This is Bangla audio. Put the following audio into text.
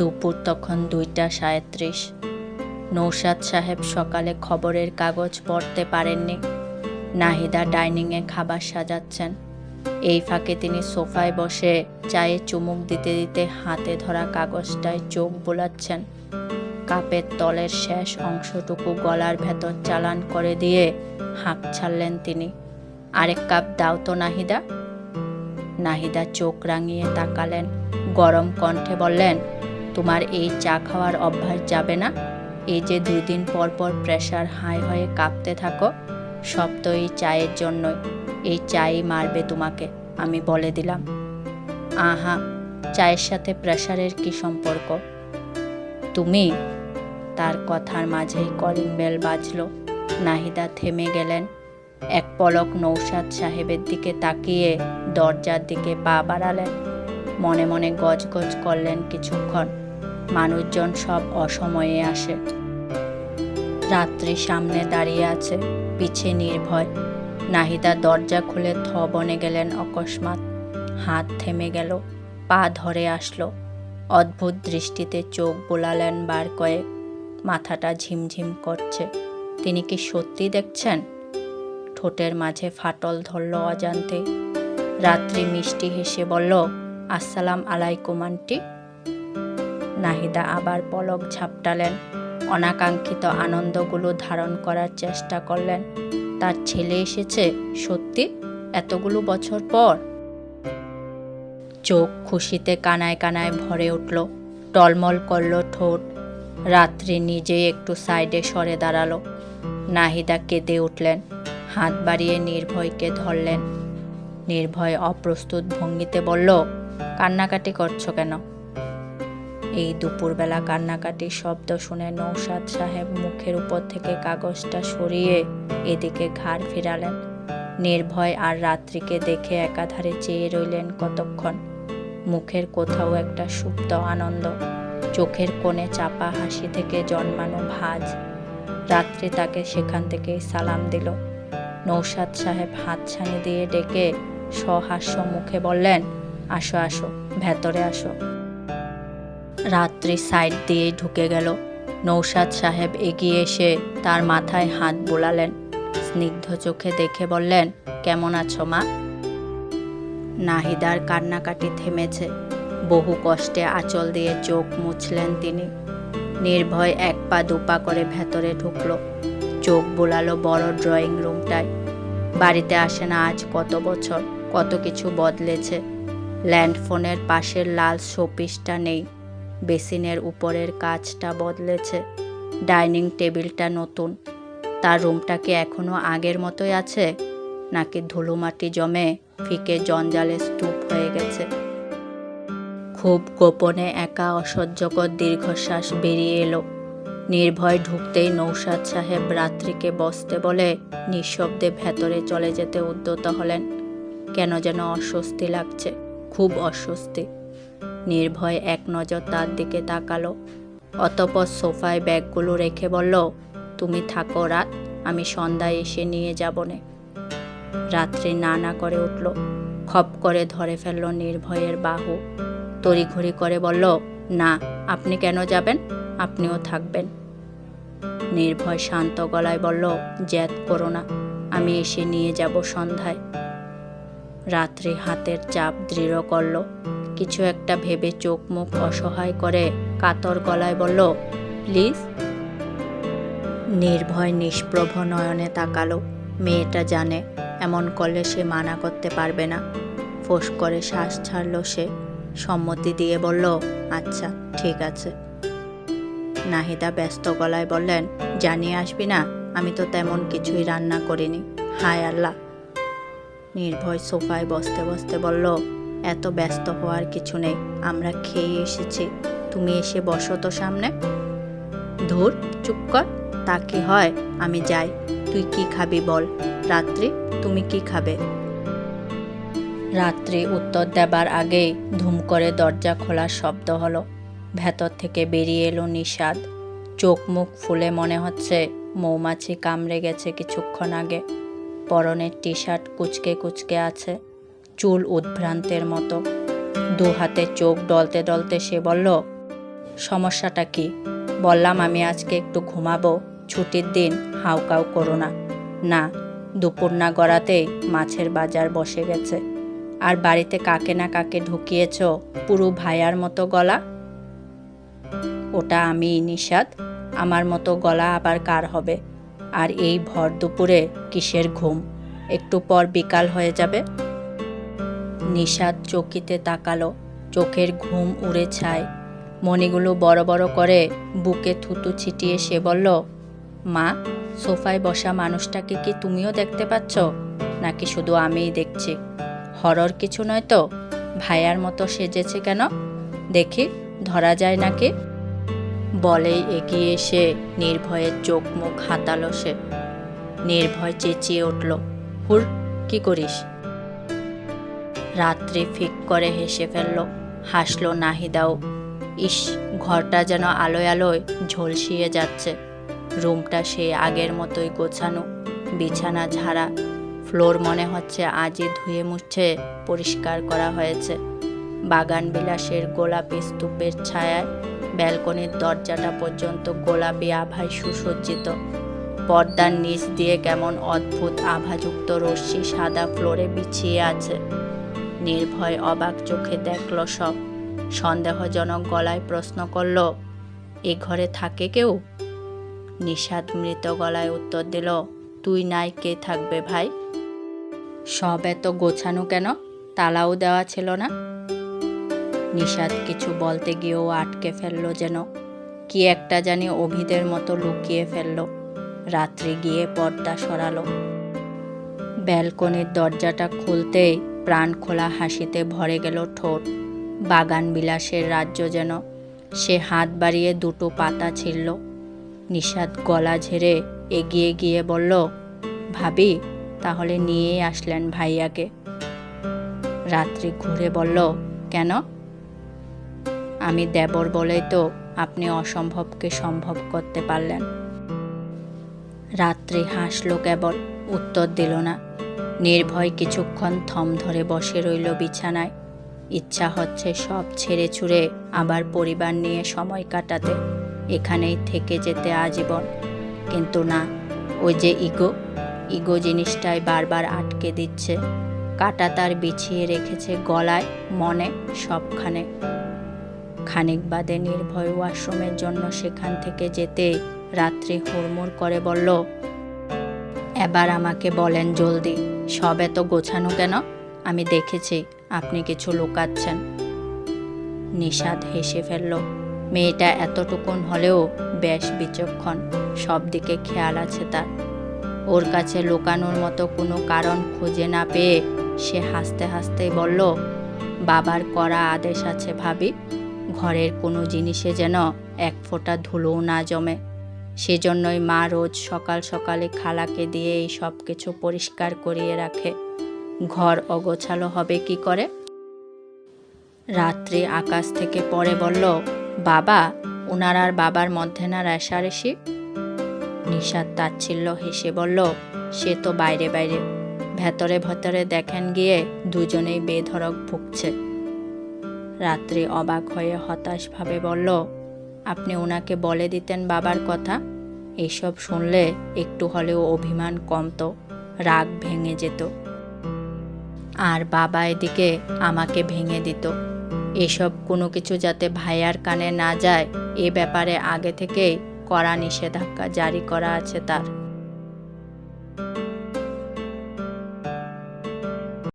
দুপুর তখন দুইটা সাঁত্রিশ। নৌসাদ সাহেব সকালে খবরের কাগজ পড়তে পারেননি। নাহিদা ডাইনিংয়ে খাবার সাজাচ্ছেন। এই ফাঁকে তিনি সোফায় বসে চায়ে চুমুক দিতে দিতে হাতে ধরা কাগজটায় চোখ বোলাচ্ছেন। কাপের তলের শেষ অংশটুকু গলার ভেতর চালান করে দিয়ে হাঁক ছাড়লেন তিনি। আরেক কাপ দাও তো নাহিদা। নাহিদা চোখ রাঙিয়ে তাকালেন। গরম কণ্ঠে বললেন তোমার এই চা খাওয়ার অভ্যাস যাবে না। এই যে দুই দিন পর পর প্রেশার হাই হয়ে কাঁপতে থাকো, সব তো এই চায়ের জন্যই। এই চাই মারবে তোমাকে, আমি বলে দিলাম। আহা, চায়ের সাথে প্রেশারের কি সম্পর্ক? তুমি? তার কথার মাঝেই কলিং বেল বাজলো। নাহিদা থেমে গেলেন। এক পলক নৌসাদ সাহেবের দিকে তাকিয়ে দরজার দিকে পা বাড়ালেন। মনে মনে গজগজ করলেন কিছুক্ষণ। মানুষজন সব অসময়ে আসে। রাত্রি সামনে দাঁড়িয়ে আছে, পিছে নির্ভয়। নাহিদা দরজা খুলে থ বনে গেলেন অকস্মাৎ। হাত থেমে গেল, পা ধরে আসলো। অদ্ভুত দৃষ্টিতে চোখ বোলালেন বার কয়েক। মাথাটা ঝিমঝিম করছে। তিনি কি সত্যি দেখছেন? ঠোঁটের মাঝে ফাটল ধরল অজান্তে। রাত্রি মিষ্টি হেসে বলল, আসসালাম আলাইকুম, আন্টি। নাহিদা আবার পলক ঝাপটালেন। অনাকাঙ্ক্ষিত আনন্দগুলো ধারণ করার চেষ্টা করলেন। তার ছেলে এসেছে? সত্যি? এতগুলো বছর পর? চোখ খুশিতে কানায় কানায় ভরে উঠল। টলমল করল ঠোঁট। রাত্রি নিজেই একটু সাইডে সরে দাঁড়াল। নাহিদা কেঁদে উঠলেন। হাত বাড়িয়ে নির্ভয়কে ধরলেন। নির্ভয় অপ্রস্তুত ভঙ্গিতে বলল, কান্নাকাটি করছ কেন? এই দুপুরবেলা কান্নাকাটির শব্দ শুনে নৌসাদ সাহেব মুখের উপর থেকে কাগজটা সরিয়ে এদিকে ঘাড় ফিরালেন। নির্ভয় আর রাত্রিকে দেখে একাধারে চেয়ে রইলেন কতক্ষণ। মুখের কোথাও একটা সুপ্ত আনন্দ। চোখের কোণে চাপা হাসি থেকে জন্মানো ভাঁজ। রাত্রি তাকে সেখান থেকেই সালাম দিল। নৌসাদ সাহেব হাত ছানি দিয়ে ডেকে সহাস্য মুখে বললেন, আসো আসো, ভেতরে আসো। রাত্রি সাইড দিয়ে ঢুকে গেল। নৌসাদ সাহেব এগিয়ে এসে তার মাথায় হাত বোলালেন। স্নিগ্ধ চোখে দেখে বললেন, কেমন আছো মা? নাহিদার কান্নাকাটি থেমেছে। বহু কষ্টে আঁচল দিয়ে চোখ মুছলেন তিনি। নির্ভয় এক পা দুপা করে ভেতরে ঢুকলো। চোখ বোলালো বড় ড্রয়িং রুমটায়। বাড়িতে আসে না আজ কত বছর, কত কিছু বদলেছে। ল্যান্ডফোনের পাশের লাল শোপিসটা নেই। বেসিনের উপরের কাজটা বদলেছে। ডাইনিং টেবিলটা নতুন। তার রুমটা কি এখনও আগের মতোই আছে? নাকি ধুলোমাটি জমে ফিকে জঞ্জালে স্তূপ হয়ে গেছে? খুব গোপনে একা অসহ্যকর দীর্ঘশ্বাস বেরিয়ে এলো। নির্ভয় ঢুকতেই নৌসাদ সাহেব রাত্রিকে বসতে বলে নিঃশব্দে ভেতরে চলে যেতে উদ্যত হলেন। কেন যেন অস্বস্তি লাগছে, খুব অস্বস্তি। নির্ভয় এক নজর তার দিকে তাকালো। অতপর সোফায় ব্যাগগুলো রেখে বলল, তুমি থাকো রাত, আমি সন্ধ্যায় এসে নিয়ে যাব নে রাত্রে না না করে উঠল, খপ করে ধরে ফেলল নির্ভয়ের বাহু। তড়িঘড়ি করে বলল, না, আপনি কেন যাবেন? আপনিও থাকবেন। নির্ভয় শান্ত গলায় বলল জ্যাদ করো না, আমি এসে নিয়ে যাব সন্ধ্যায়। রাত্রি হাতের চাপ দৃঢ় করল। কিছু একটা ভেবে চোখ মুখ অসহায় করে কাতর গলায় বলল, প্লিজ? নির্ভয় নিষ্প্রভ নয়নে তাকালো। মেয়েটা জানে, এমন করলে সে মানা করতে পারবে না। ফোঁস করে শ্বাস ছাড়ল সে। সম্মতি দিয়ে বলল আচ্ছা ঠিক আছে। নাহিদা ব্যস্ত গলায় বললেন, জানিয়ে আসবি না, আমি তো তেমন কিছুই রান্না করিনি। হায় আল্লাহ! নির্ভয় সোফায় বসতে বসতে বলল এত ব্যস্ত হওয়ার কিছু নেই, আমরা খেয়ে এসেছি। তুমি এসে বসো তো সামনে। ধুর, চুপ কর, তা কি হয়? আমি যাই, তুই কি খাবি বল। রাত্রি, তুমি কি খাবে? রাত্রি উত্তর দেবার আগেই ধুম করে দরজা খোলার শব্দ হলো। ভেতর থেকে বেরিয়ে এলো নিষাদ। চোখ মুখ ফুলে মনে হচ্ছে মৌমাছি কামড়ে গেছে কিছুক্ষণ আগে। পরনের টি শার্ট কুচকে কুচকে আছে। চুল উদ্ভ্রান্তের মতো। দু হাতে চোখ ডলতে ডলতে সে বলল, সমস্যাটা কি? বললাম আমি আজকে একটু ঘুমাবো, ছুটির দিন হাউকাউ করো না। না, দুপুর না গড়াতেই মাছের বাজার বসে গেছে। আর বাড়িতে কাকে না কাকে ঢুকিয়েছ পুরো ভাইয়ার মতো গলা? ওটা আমি নিষাদ আমার মতো গলা আবার কার হবে? আর এই ভর দুপুরে কিসের ঘুম? একটু পর বিকাল হয়ে যাবে। নিষাদ চকিতে তাকালো, চোখের ঘুম উড়ে ছায়। মণিগুলো বড় বড় করে বুকে থুতু ছিটিয়ে সে বলল, মা, সোফায় বসা মানুষটাকে কি তুমিও দেখতে পাচ্ছ? নাকি শুধু আমিই দেখছি? হরর কিছু নয় তো? ভাইয়ার মতো সেজেছে কেন? দেখি, ধরা যায় নাকি? বলেই এগিয়ে এসে নির্ভয়ের চোখ মুখ হাতালো সে। নির্ভয় চেঁচিয়ে উঠল, হুর, কি করিস? রাত্রি ফিক করে হেসে ফেলল। হাসলো নাহিদাও। ইস, ঘরটা যেন আলোয় আলোয় ঝলসিয়ে যাচ্ছে। রুমটা সেই আগের মতোই গোছানো, বিছানা ঝাড়া। ফ্লোর মনে হচ্ছে আজই ধুয়ে মুছে পরিষ্কার করা হয়েছে। বাগান বিলাসের গোলাপি স্তূপের ছায়ায় ব্যালকনির দরজাটা পর্যন্ত গোলাপি আভায় সুসজ্জিত। পর্দার নিচ দিয়ে কেমন অদ্ভুত আভাযুক্ত রশ্মি সাদা ফ্লোরে বিছিয়ে আছে। নির্ভয় অবাক চোখে দেখল সব। সন্দেহজনক গলায় প্রশ্ন করল, এ ঘরে থাকে কেউ? নিষাদ মৃত গলায় উত্তর দিল, তুই নাই, কে থাকবে ভাই? সব এত গোছানো কেন? তালাও দেওয়া ছিল না? নিষাদ কিছু বলতে গিয়েও আটকে ফেলল যেন। কি একটা জানি অভিদের মতো লুকিয়ে ফেলল। রাত্রি গিয়ে পর্দা সরালো। ব্যালকনির দরজাটা খুলতেই প্রাণ খোলা হাসিতে ভরে গেল ঠোঁট। বাগান বিলাসের রাজ্য যেন, সে হাত বাড়িয়ে দুটো পাতা ছিলল নিষাদ গলা ঝেড়ে এগিয়ে গিয়ে বলল, ভাবি, তাহলে নিয়েই আসলেন ভাইয়াকে। রাত্রি ঘুরে বলল, কেন? আমি দেবর বলেই তো আপনি অসম্ভবকে সম্ভব করতে পারলেন। রাত্রি হাসলো কেবল, উত্তর দিল না। নির্ভয় কিছুক্ষণ থম ধরে বসে রইল বিছানায়। ইচ্ছা হচ্ছে সব ছেড়ে ছুড়ে আবার পরিবার নিয়ে সময় কাটাতে, এখানেই থেকে যেতে আজীবন। কিন্তু না, ওই যে ইগো ইগো জিনিসটাই বারবার আটকে দিচ্ছে। কাটা তার বিছিয়ে রেখেছে গলায়, মনে, সবখানে। খানিক বাদে নির্ভয় ওয়াশরুমের জন্য সেখান থেকে যেতে রাত্রি হুড়মুড় করে বলল, এবার আমাকে বলেন জলদি। সব এত গোছানো কেন? আমি দেখেছি আপনি কিছু লুকাচ্ছেন। নিষাদ হেসে ফেলল, মেয়েটা এতটুকুন হলেও বেশ বিচক্ষণ, সব দিকে খেয়াল আছে তার। ওর কাছে লুকানোর মতো কোনো কারণ খুঁজে না পেয়ে সে হাসতে হাসতে বলল, বাবার করা আদেশ আছে ভাবি। ঘরের কোনো জিনিসে যেন এক ফোঁটা ধুলোও না জমে। সেজন্যই মা রোজ সকাল সকালে খালাকে দিয়ে এই সব কিছু পরিষ্কার করিয়ে রাখে। ঘর অগোছালো হবে কি করে? রাত্রি আকাশ থেকে পরে বলল, বাবা ওনার আর বাবার মধ্যে না রেশারেশি নিষাদ তাচ্ছিল্য হেসে বলল, সে তো বাইরে বাইরে। ভেতরে ভেতরে দেখেন গিয়ে দুজনেই বেধরক ভুগছে। রাত্রি অবাক হয়ে হতাশভাবে বলল, আপনি ওনাকে বলে দিতেন বাবার কথা? এইসব শুনলে একটু হলেও অভিমান কমতো, রাগ ভেঙে যেত। আর বাবা এদিকে আমাকে ভেঙে দিত। এসব কোনো কিছু যাতে ভাইয়ার কানে না যায়, এ ব্যাপারে আগে থেকেই কড়া নিষেধাজ্ঞা জারি করা আছে তার।